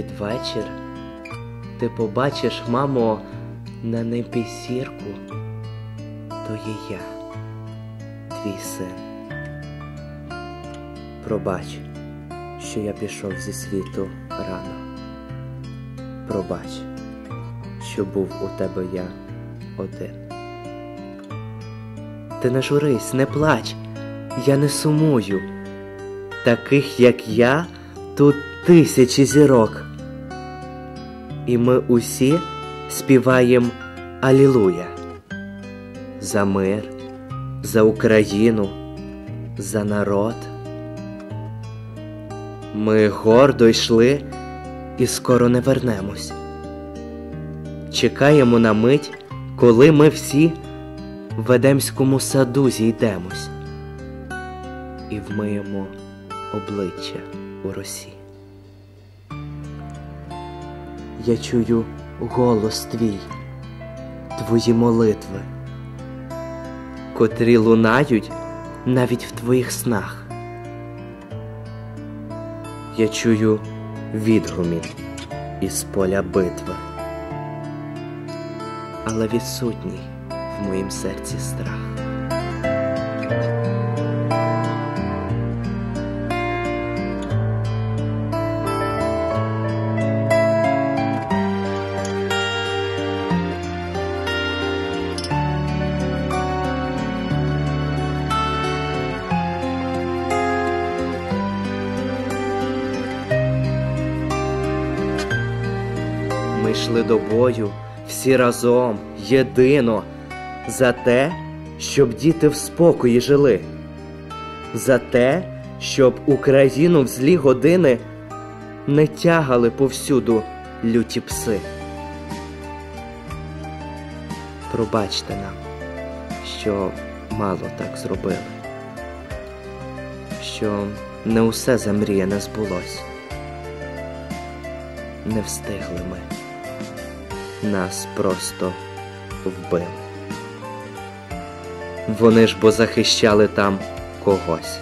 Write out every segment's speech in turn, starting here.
під вечір ти побачиш, мамо, на небі зірку, то є я, твій син. Пробач, що я пішов зі світу рано. Пробач, що був у тебе я один. Ти не журись, не плач, я не сумую. Таких, як я, тут тисячі зірок. І ми усі співаємо Алілуя за мир, за Україну, за народ. Ми гордо йшли і скоро не вернемось. Чекаємо на мить, коли ми всі в Едемському саду зійдемось і вмиємо обличчя у росі. Я чую голос твій, твої молитви, котрі лунають навіть в твоїх снах. Я чую відгумін із поля битви, але відсутній в моїм серці страх. Йшли до бою всі разом, єдино, за те, щоб діти в спокої жили, за те, щоб Україну в злі години не тягали повсюду люті пси. Пробачте нам, що мало так зробили, що не усе замріяне збулось. Не встигли ми нас просто вбили. Вони ж бо захищали там когось.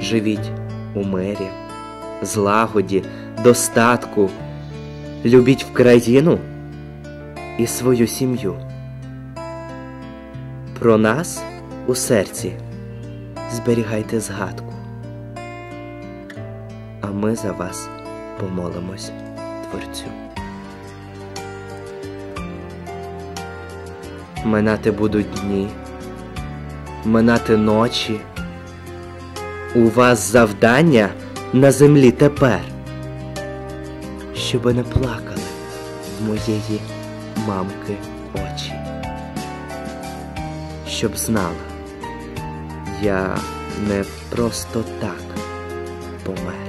Живіть у мирі злагоді, достатку, любіть в країну і свою сім'ю. Про нас у серці зберігайте згадку, а ми за вас помолимось Творцю. Минати будуть дні, минати ночі. У вас завдання на землі тепер, щоби не плакали в моєї мамки очі, щоб знала, я не просто так помер.